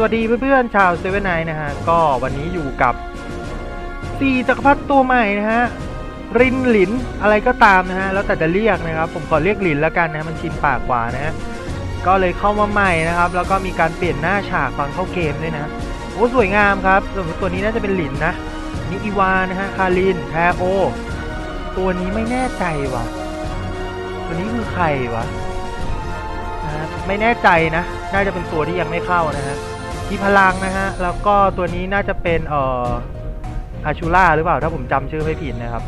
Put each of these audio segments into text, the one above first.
สวัสดีเพื่อนๆชาวเซเว่นไนนะฮะ ก็วันนี้อยู่กับสี่จักรพรรดิตัวใหม่นะฮะ รินหลินอะไรก็ตามนะฮะ แล้วแต่จะเรียกนะครับ ผมขอเรียกหลินแล้วกันนะมันชินปากกว่านะฮะ ก็เลยเข้ามาใหม่นะครับ แล้วก็มีการเปลี่ยนหน้าฉากตอนเข้าเกมด้วยนะ โอ้สวยงามครับส่วนตัวนี้น่าจะเป็นหลินนะนิอีวานะฮะ คารินแทโอ ตัวนี้ไม่แน่ใจว่ะ ตัวนี้คือใครวะนะฮะไม่แน่ใจนะ น่าจะเป็นตัวที่ยังไม่เข้านะฮะ ทีพลังนะฮะ แล้วก็ตัวนี้น่าจะเป็นเอ่ออาชูล่าหรือเปล่า ถ้าผมจำชื่อไม่ผิดนะครับ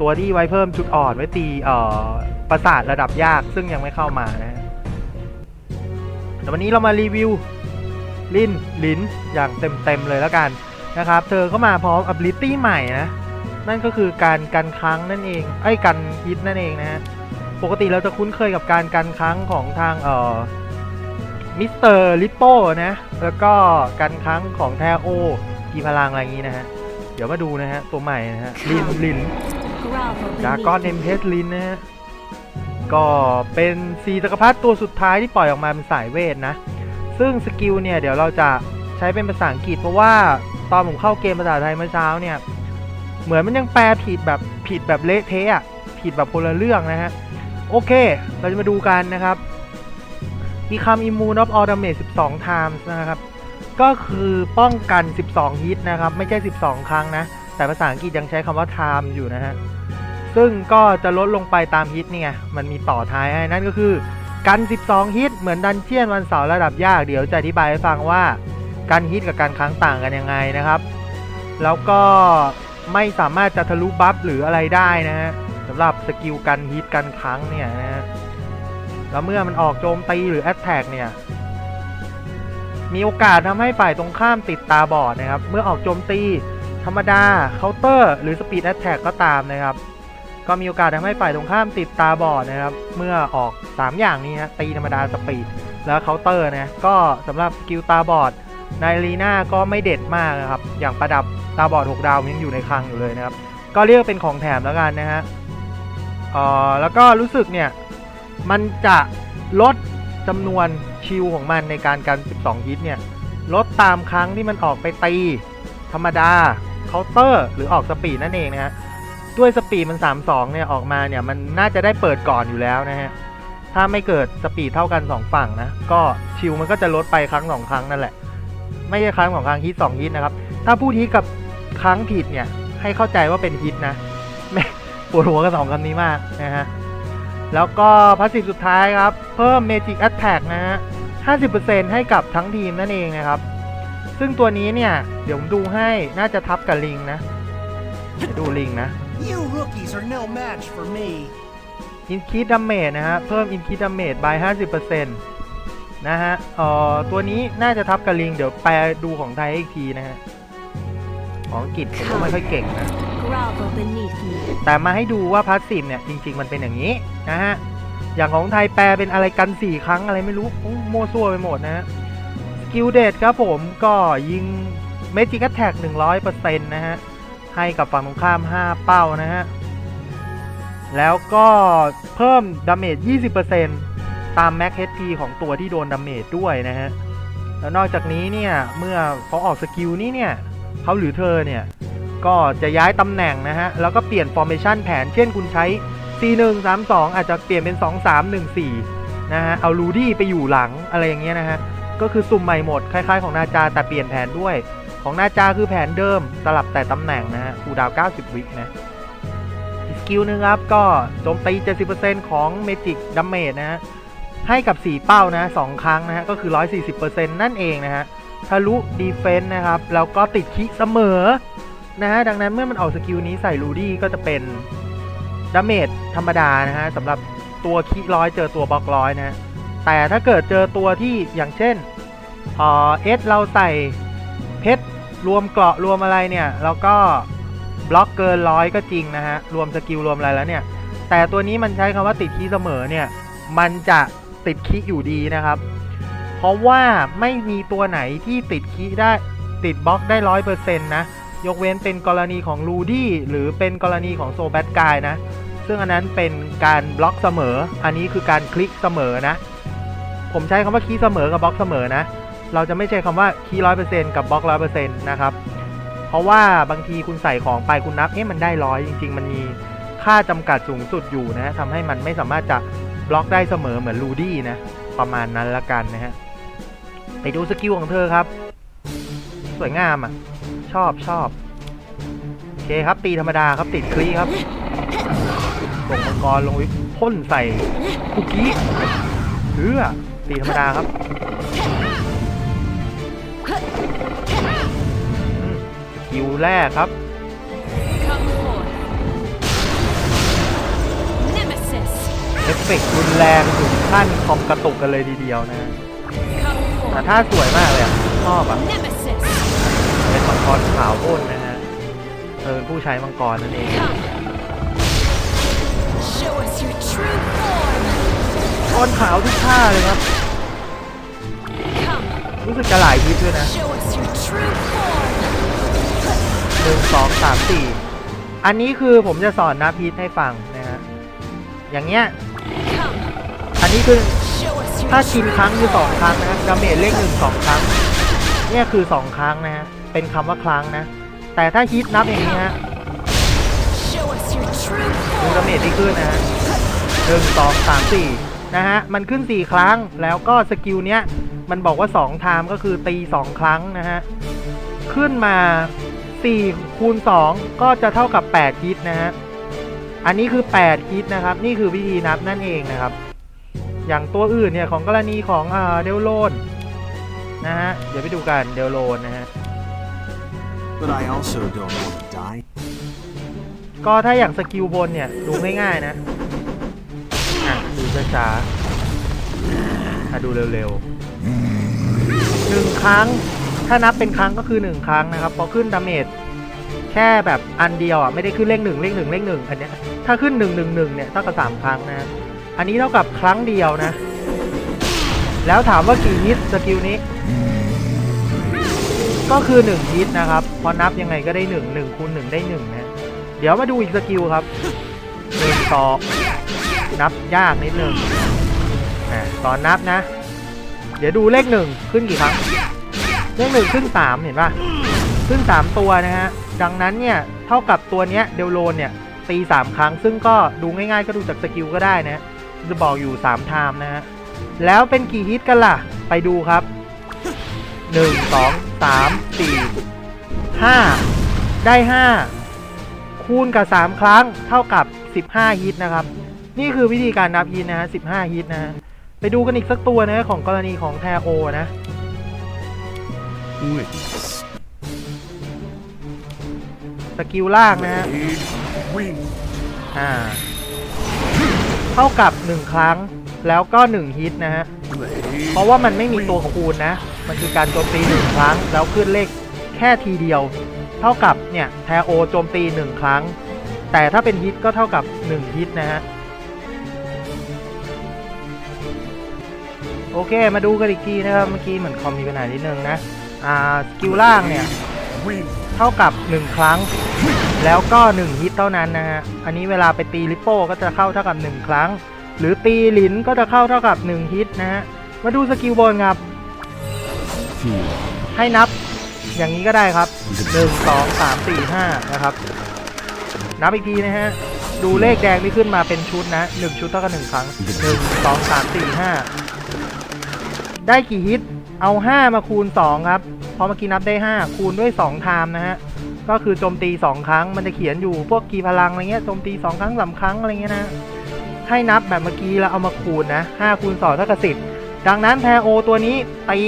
ตัวที่ไว้เพิ่มชุดอ่อนไว้ตีเอ่อประสาทระดับยากซึ่งยังไม่เข้ามานะแต่วันนี้เรามารีวิวลินลินอย่างเต็มๆเลยแล้วกันนะครับ เธอเข้ามาพร้อม ability ใหม่นะ นั่นก็คือการกันค้างนั่นเอง ไอ้กันฮิตนั่นเองนะฮะ ปกติเราจะคุ้นเคยกับการกันค้างของทางเอ่อ มิสเตอร์ลิปโป้นะ แล้วก็กันค้างของแทโอ กีพลังอะไรอย่างนี้นะฮะ เดี๋ยวมาดูนะฮะ ตัวใหม่นะฮะ ลินลินดากอนเอ็มเพสลินนะฮะ ก็เป็นสีจักรพรรดิตัวสุดท้ายที่ปล่อยออกมาเป็นสายเวทนะ ซึ่งสกิลเนี่ยเดี๋ยวเราจะใช้เป็นภาษาอังกฤษเพราะว่าตอนผมเข้าเกมภาษาไทยเมื่อเช้าเนี่ย เหมือนมันยังแปลผิดแบบผิดแบบเละเทะอะผิดแบบคนละเรื่องนะฮะ โอเค เราจะมาดูกันนะครับ Become Immune of All Damage 12 times นะครับ ก็คือป้องกัน 12 ฮิตนะครับ ไม่ใช่ 12 ครั้งนะ แต่ภาษาอังกฤษยังใช้คำว่า time อยู่นะฮะ ซึ่งก็จะลดลงไปตามฮิตเนี่ไงมันมีต่อท้ายให้ นั่นก็คือ กัน 12 ฮิต เหมือนดันเจียนวันเสาร์ระดับยาก เดี๋ยวจะอธิบายให้ฟังว่า การฮิตกับการค้างต่างกันยังไงนะครับ แล้วก็ไม่สามารถจะทะลุบัฟหรืออะไรได้นะฮะสำหรับสกิลกันฮิตกันค้างเนี่ยนะฮะ แล้วเมื่อมันออกโจมตีหรือแอตแทกเนี่ย มีโอกาสทำให้ฝ่ายตรงข้ามติดตาบอดนะครับ เมื่อออกโจมตีธรรมดาเคาน์เตอร์ หรือสปีดแอตแทกก็ตามนะครับ ก็มีโอกาสทำให้ฝ่ายตรงข้ามติดตาบอดนะครับ เมื่อออก 3 อย่างนี้ฮะตีธรรมดาสปีดแล้วเคาน์เตอร์นะก็สำหรับสกิลตาบอดในลีน่าก็ไม่เด็ดมากนะครับ อย่างประดับตาบอด6ดาวยังอยู่ในคลังอยู่เลยนะครับ ก็เรียกเป็นของแถมแล้วกันนะฮะเอ่อแล้วก็รู้สึกเนี่ย มันจะลดจำนวนชิลของมันในการกัน 12 ฮิตเนี่ยลดตามครั้งที่มันออกไปตี ธรรมดาเคาน์เตอร์หรือออกสปีดนั่นเองนะฮะด้วยสปีดมัน 32 เนี่ยออกมาเนี่ยมันน่าจะได้เปิดก่อนอยู่แล้วนะฮะถ้าไม่เกิดสปีดเท่ากัน 2 ฝั่งนะ ก็ชิลมันก็จะลดไปครั้ง 2 ครั้งนั่นแหละ ไม่ใช่ครั้งสองครั้งฮิต2ฮิตนะครับ ถ้าพูดฮิตกับครั้งผิดเนี่ยให้เข้าใจว่าเป็นฮิตนะไม่ปวดหัวกับสองคำนี้มากนะฮะ แล้วก็พาสซีฟสุดท้ายครับ เพิ่ม Magic Attack นะฮะ 50%ให้กับทั้งทีมนั่นเองนะครับ ซึ่งตัวนี้เนี่ย เดี๋ยวผมดูให้น่าจะทับกับลิงนะเดี๋ยวดูลิงนะ You rookies are no match for me. Increase Damage นะฮะ เพิ่ม Increase Damage by 50%นะฮะเอ่อตัวนี้น่าจะทับกับลิง เดี๋ยวแปลดูของไทยอีกทีนะฮะ ของอังกฤษผมก็ไม่ค่อยเก่งนะ Grovel beneath me. แต่มาให้ดูว่าพาสซีฟเนี่ยจริง ๆ มันเป็นอย่างนี้นะฮะ อย่างของไทยแปลเป็นอะไรกัน 4 ครั้งอะไรไม่รู้โอ้โมั่วซั่วไปหมดนะฮะสกิลเดตครับผมก็ยิงเมจิกแท็ก100%นะฮะ ให้กับฝั่งตรงข้าม 5 เป้านะฮะ แล้วก็เพิ่มดาเมจ 20%ตามแม็ก HP ของตัวที่โดนดาเมจด้วยนะฮะ แล้วนอกจากนี้เนี่ย เมื่อเขาออกสกิลนี้เนี่ยเขาหรือเธอเนี่ย ก็จะย้ายตำแหน่งนะฮะ แล้วก็เปลี่ยน formation แผน เช่นคุณใช้ C132 อาจจะเปลี่ยนเป็น 2314 นะฮะ เอาลูดี้ไปอยู่หลังอะไรอย่างเงี้ยนะฮะ ก็คือสุ่มใหม่หมด คล้ายๆของนาจาแต่เปลี่ยนแผนด้วย ของนาจาคือแผนเดิมสลับแต่ตำแหน่งนะฮะคูดาว 90 วินะสกิลหนึงครับก็โจมตี 70%ของ Magic Damage นะฮะให้กับ 4 เป้านะ 2 ครั้งนะฮะ ก็คือ 140%นั่นเองนะฮะ ทะลุดีเฟน s ์นะครับ แล้วก็ติดคิเสมอ นะฮะดังนั้นเมื่อมันออกสกิลนี้ใส่ลูดี้ก็จะเป็นดาเมจธรรมดานะฮะสำหรับตัวคิร้อยเจอตัวบล็อกร้อยนะแต่ถ้าเกิดเจอตัวที่อย่างเช่นเอสเราใส่เพชรรวมเกราะรวมอะไรเนี่ยแล้วก็บล็อกเกินร้อยก็จริงนะฮะรวมสกิลรวมอะไรแล้วเนี่ย แต่ตัวนี้มันใช้คำว่าติดคีเสมอเนี่ยมันจะติดคีอยู่ดีนะครับ เพราะว่าไม่มีตัวไหนที่ติดคีได้ติดบล็อกได้ร้อยเปอร์เซ็นต์นะ ยกเว้นเป็นกรณีของลูดี้หรือเป็นกรณีของโซแบทกายนะ ซึ่งอันนั้นเป็นการบล็อกเสมอ อันนี้คือการคลิกเสมอนะ ผมใช้คำว่าคลิกเสมอกับบล็อกเสมอนะ เราจะไม่ใช้คำว่าคีย์ร้อยเปอร์เซ็นต์กับบล็อกร้อยเปอร์เซ็นต์นะครับ เพราะว่าบางทีคุณใส่ของไปคุณนับเอ๊ะมันได้ร้อยจริง ๆ มันมีค่าจำกัดสูงสุดอยู่นะทำให้มันไม่สามารถจะบล็อกได้เสมอเหมือนลูดี้นะ ประมาณนั้นละกันนะฮะไปดูสกิลของเธอครับ สวยงามอะ ชอบชอบโอเคครับตีธรรมดาครับติดคลีครับส่งมังกรลงพ่นใส่คุกกี้เพื่อตีธรรมดาครับอืมสกิลแรกครับเอฟเฟกต์รุนแรงถึงขั้นคอมกระตุกกันเลยทีเดียวนะแต่ถ้าสวยมากเลยอะชอบอะ เป็นมังกรขาวพ่นนะฮะเธอเป็นผู้ใช้มังกรนั่นเอง Come. Show us your true form. มังกรขาวทุกท่าเลยครับ Come. รู้สึกจะหลายทิศด้วยนะ Show us your true form. หนึ่งสองสามสี่อันนี้คือผมจะสอนนับฮิตให้ฟังนะฮะ อย่างเงี้ย Come. อันนี้คือ Show us your ถ้ากิน true ครั้งคือสอง form. ครั้งนะดาเมจเลขหนึ่งสองครั้ง เนี่ยคือสองครั้งนะฮะ เป็นคำว่าครั้งนะ แต่ถ้าฮิตนับอย่างนี้ฮะ Show us your true ดูดา form. เมจที่ขึ้นนะฮะหนึ่งสองสามสี่นะฮะ มันขึ้นสี่ครั้งแล้วก็สกิลเนี้ย มันบอกว่าสองไทม์ก็คือตีสองครั้งนะฮะ ขึ้นมาสี่คูณสองก็จะเท่ากับแปดฮิตนะฮะ อันนี้คือแปดฮิตนะครับ นี่คือวิธีนับนั่นเองนะครับ อย่างตัวอื่นเนี่ย ของกรณีของอ่าเดลโลน นะฮะ เดี๋ยวไปดูกันเดลโลนนะฮะ But I also don't want to die. ก็ถ้าอย่างสกิลบนเนี่ย ดูง่ายๆนะอะดูช้าๆอะดูเร็วๆหนึ่งครั้ง ถ้านับเป็นครั้งก็คือหนึ่งครั้งนะครับ พอขึ้นดาเมจแค่แบบอันเดียวอะ ไม่ได้ขึ้นเลขหนึ่งเลขหนึ่งเลขหนึ่งอันเนี้ยถ้าขึ้นหนึ่งหนึ่งหนึ่งเนี่ยเท่ากับสามครั้งนะ อันนี้เท่ากับครั้งเดียวนะ แล้วถามว่ากี่ฮิตสกิลนี้ ก็คือหนึ่งฮิตนะครับ พอนับยังไงก็ได้หนึ่งหนึ่งคูณหนึ่งได้หนึ่งนะเดี๋ยวมาดูอีกสกิลครับหนึ่งต่อนับยากนิดหนึ่งอ่าตอนนับนะ เดี๋ยวดูเลขหนึ่งขึ้นกี่ครั้ง เลขหนึ่งขึ้นสามเห็นป่ะ ขึ้นสามตัวนะฮะ ดังนั้นเนี่ยเท่ากับตัวเนี้ยเดลโลนเนี่ยตีสามครั้ง ซึ่งก็ดูง่ายๆก็ดูจากสกิลก็ได้นะ จะบอกอยู่สามไทม์นะฮะ แล้วเป็นกี่ฮิตกันล่ะ ไปดูครับหนึ่งสองสามสี่ห้าได้ห้าคูณกับ 3 ครั้งเท่ากับ 15 ฮิตนะครับ นี่คือวิธีการนับฮิตนะฮะ15 ฮิตนะฮะไปดูกันอีกสักตัวนะของกรณีของแทโอนะ Witness. สกิลล่างนะฮะ Blade wing. อ่า เท่ากับ 1 ครั้ง แล้วก็ 1 ฮิตนะฮะ เพราะว่ามันไม่มีตัวคูณนะ มันคือการโจมตี 1 ครั้ง แล้วขึ้นเลขแค่ทีเดียว เท่ากับเนี่ยแทโอโจมตี 1 ครั้ง แต่ถ้าเป็นฮิตก็เท่ากับ 1 ฮิตนะฮะ โอเคมาดูกันอีกทีนะครับเมื่อกี้เหมือนคอมมีปัญหานิดนึงนะ อ่าสกิลล่างเนี่ยเท่ากับ 1 ครั้ง แล้วก็ 1 ฮิตเท่านั้นนะฮะ อันนี้เวลาไปตีลิปโป้ก็จะเข้าเท่ากับ 1 ครั้ง หรือตีหลินก็จะเข้าเท่ากับ 1 ฮิตนะฮะ มาดูสกิลบนครับ Feel ให้นับอย่างนี้ก็ได้ครับ 1 2 3 4 5 นะครับ นับอีกทีนะฮะ ดูเลขแดงที่ขึ้นมาเป็นชุดนะ 1 ชุดเท่ากับ 1 ครั้ง 1 2 3 4 5 ได้กี่ฮิต เอา 5 มาคูณ 2 ครับ พอเมื่อกี้นับได้ 5 คูณด้วย2ไทม์นะฮะก็คือโจมตี 2 ครั้ง มันจะเขียนอยู่พวกกีพลังอะไรเงี้ยโจมตี 2 ครั้ง3ครั้งอะไรเงี้ยนะ ให้นับแบบเมื่อกี้แล้วเอามาคูณนะ5คูณ2เท่ากับ10 ดังนั้นแทโอตัวนี้ตี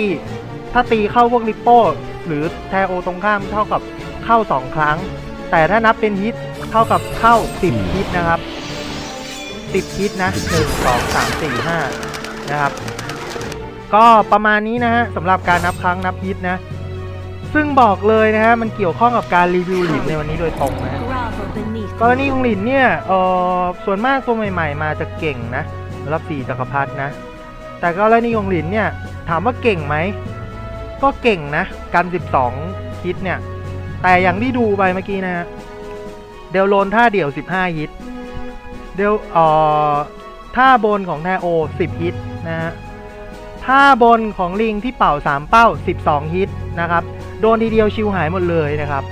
ถ้าตีเข้าพวกลิปโป้หรือแทโอตรงข้ามเท่ากับเข้า 2 ครั้ง แต่ถ้านับเป็นฮิตเท่ากับเข้า 10 ฮิตนะครับ10ฮิตนะ 1 2 3 4 5 นะครับ ก็ประมาณนี้นะฮะสำหรับการนับครั้งนับฮิตนะ ซึ่งบอกเลยนะฮะมันเกี่ยวข้องกับการรีวิวหลินในวันนี้โดยตรงนะ Grovel beneath กรณีของหลินเนี่ยเออส่วนมากตัวใหม่ ๆ มาจะเก่งนะสำหรับสี่จักรพรรดินะ แต่กรณีของหลินเนี่ยถามว่าเก่งไหมก็เก่งนะกัน 12 ฮิตเนี่ย แต่อย่างที่ดูไปเมื่อกี้นะฮะเดลโลนท่าเดี่ยว 15 ฮิต เดลเอ่อท่าบนของแทโอ 10 ฮิตนะฮะทท่าบนของลิงที่เป่า 3 เป้า 12 ฮิตนะครับ โดนทีเดียวชิวหายหมดเลยนะครับ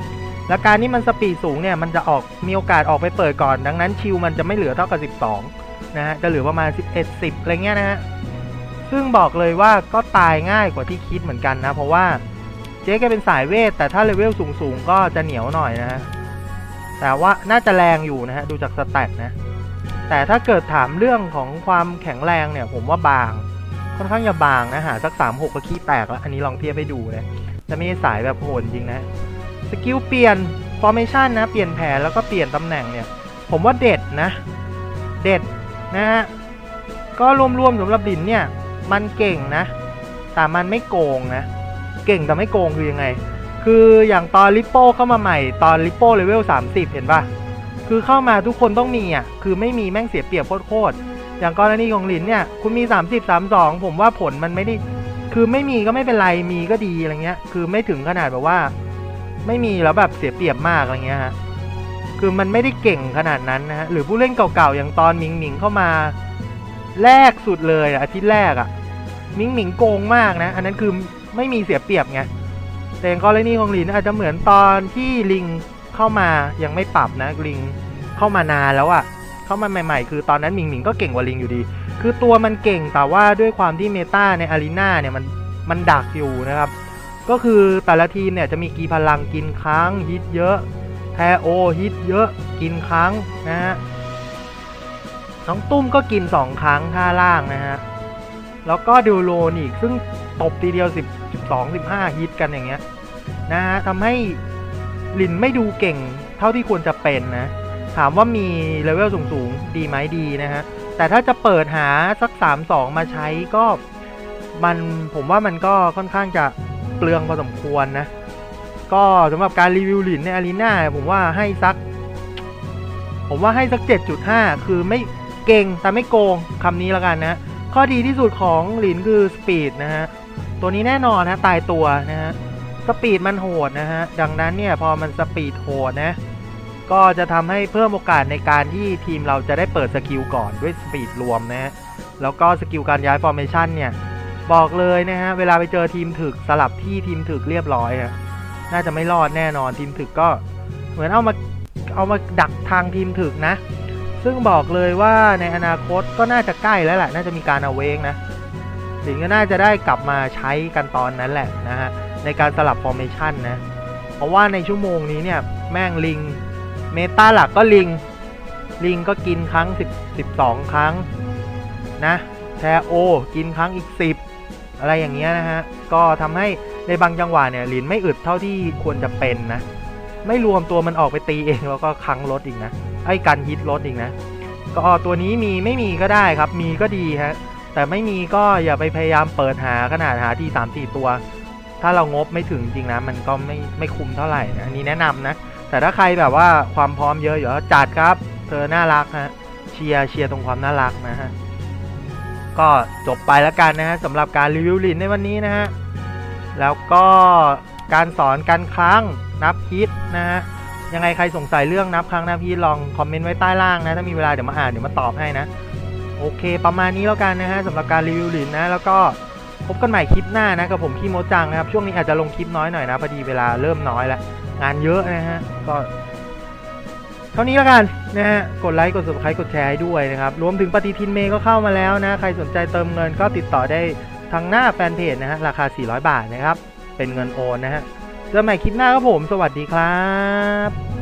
และการที่มันสปีดสูงเนี่ยมันจะออกมีโอกาสออกไปเปิดก่อน ดังนั้นชิวมันจะไม่เหลือเท่ากับ 12 นะฮะจะเหลือประมาณ 11 10 อะไรเงี้ยนะฮะซึ่งบอกเลยว่าก็ตายง่ายกว่าที่คิดเหมือนกันนะ เพราะว่าเจ๊แกเป็นสายเวท แต่ถ้าเลเวลสูงๆ ก็จะเหนียวหน่อยนะฮะแต่ว่าน่าจะแรงอยู่นะฮะดูจากสแตทนะ แต่ถ้าเกิดถามเรื่องของความแข็งแรงเนี่ย ผมว่าบาง ค่อนข้างจะบางนะหาสัก3 6ก็ขี้แตกแล้วอันนี้ลองเทียบให้ดูเลย แต่ไม่ใช่สายแบบโหดจริงนะสกิลเปลี่ยน formation นะเปลี่ยนแผนแล้วก็เปลี่ยนตำแหน่งเนี่ยผมว่าเด็ดนะเด็ดนะฮะก็รวมๆสำหรับดินเนี่ยมันเก่งนะ แต่มันไม่โกงนะ เก่งแต่ไม่โกงคือยังไง คืออย่างตอนลิปโป้เข้ามาใหม่ตอนลิปโป้เลเวล30 เห็นปะคือเข้ามาทุกคนต้องมีอะคือไม่มีแม่งเสียเปรียบโคตรๆอย่างกรณีของหลินเนี่ยคุณมี 30 32 ผมว่าผลมันไม่ได้ คือไม่มีก็ไม่เป็นไรมีก็ดีอะไรเงี้ย คือไม่ถึงขนาดแบบว่า ไม่มีแล้วแบบเสียเปรียบมากอะไรเงี้ยฮะคือมันไม่ได้เก่งขนาดนั้นนะฮะหรือผู้เล่นเก่าๆอย่างตอนมิงมิงเข้ามา แรกสุดเลยอะอาทิตย์แรกอะมิงมิงโกงมากนะ อันนั้นคือไม่มีเสียเปรียบไงแต่อย่างกรณีของลินอาจจะเหมือนตอนที่ลิงเข้ามายังไม่ปรับนะลิงเข้ามานานแล้วอะเข้ามาใหม่ ๆ คือตอนนั้นมิงมิงก็เก่งกว่าลิงอยู่ดี คือตัวมันเก่งแต่ว่าด้วยความที่เมตาในอารีนาเนี่ยมันมันดักอยู่นะครับ ก็คือแต่ละทีมเนี่ยจะมีกีพลังกินค้างฮิตเยอะแทโอฮิตเยอะกินค้างนะฮะน้องตุ้มก็กิน 2 ครั้งท่าล่างนะฮะ แล้วก็ดิวโลนอีกซึ่งตบทีเดียว 10 12 15 ฮิตกันอย่างเงี้ยนะฮะทำให้ลินไม่ดูเก่งเท่าที่ควรจะเป็นนะ ถามว่ามีเลเวลสูง ๆ ดีไหมดีนะฮะ แต่ถ้าจะเปิดหาสัก 3-2 มาใช้ก็มันผมว่ามันก็ค่อนข้างจะเปลืองพอสมควรนะ ก็สำหรับการรีวิวหลินในอารีนาผมว่าให้สัก ผมว่าให้สัก 7.5 คือไม่เก่งแต่ไม่โกงคำนี้แล้วกันนะ ข้อดีที่สุดของหลินคือสปีดนะฮะ ตัวนี้แน่นอนนะตายตัวนะฮะ สปีดมันโหดนะฮะ ดังนั้นเนี่ยพอมันสปีดโหดนะ ก็จะทำให้เพิ่มโอกาสในการที่ทีมเราจะได้เปิดสกิลก่อนด้วยสปีดรวมนะฮะแล้วก็สกิลการย้ายฟอร์เมชันเนี่ย บอกเลยนะฮะ เวลาไปเจอทีมถึกสลับที่ทีมถึกเรียบร้อยฮะน่าจะไม่รอดแน่นอนทีมถึกก็เหมือนเอามาเอามาดักทางทีมถึกนะ ซึ่งบอกเลยว่าในอนาคตก็น่าจะใกล้แล้วแหละน่าจะมีการเอาเวงนะถึงก็น่าจะได้กลับมาใช้กันตอนนั้นแหละนะฮะในการสลับฟอร์เมชันนะเพราะว่าในชั่วโมงนี้เนี่ยแม่งลิง เมตาหลักก็ลิง ลิงก็กินครั้ง 10 12 ครั้งนะแทโอ กินครั้งอีก 10 อะไรอย่างเงี้ยนะฮะ ก็ทำให้ในบางจังหวะเนี่ยลินไม่อึดเท่าที่ควรจะเป็นนะ ไม่รวมตัวมันออกไปตีเองแล้วก็ครั้งลดอีกนะ ไอ้การฮิตลดอีกนะ ก็ตัวนี้มีไม่มีก็ได้ครับ มีก็ดีฮะ แต่ไม่มีก็อย่าไปพยายามเปิดหาขนาดหาที่3 4 ตัว ถ้าเรางบไม่ถึงจริงนะ มันก็ไม่ไม่คุ้มเท่าไหร่นะอันนี้แนะนำนะ แต่ถ้าใครแบบว่าความพร้อมเยอะอยู่แล้วจัดครับ เธอน่ารักฮะเชียร์เชียร์ตรงความน่ารักนะฮะก็จบไปแล้วกันนะฮะสำหรับการรีวิวลินในวันนี้นะฮะแล้วก็การสอนการครั้งนับฮิตนะฮะยังไงใครสงสัยเรื่องนับครั้งนับฮิตลองคอมเมนต์ไว้ใต้ล่างนะถ้ามีเวลาเดี๋ยวมาอ่านเดี๋ยวมาตอบให้นะโอเค ประมาณนี้แล้วกันนะฮะสำหรับการรีวิวลินนะ แล้วก็พบกันใหม่คลิปหน้านะกับผมขี้โมจังนะครับช่วงนี้อาจจะลงคลิปน้อยหน่อยนะพอดีเวลาเริ่มน้อยแล้ว งานเยอะนะฮะ ก็ เท่านี้แล้วกันนะฮะ กดไลค์ กด subscribe กดแชร์ให้ด้วยนะครับ รวมถึงปฏิทินเมย์ก็เข้ามาแล้วนะ ใครสนใจเติมเงินก็ติดต่อได้ทางหน้าแฟนเพจนะฮะ ราคา 400 บาทนะครับ เป็นเงินโอนนะฮะเจอกันใหม่คลิปหน้าครับผม สวัสดีครับ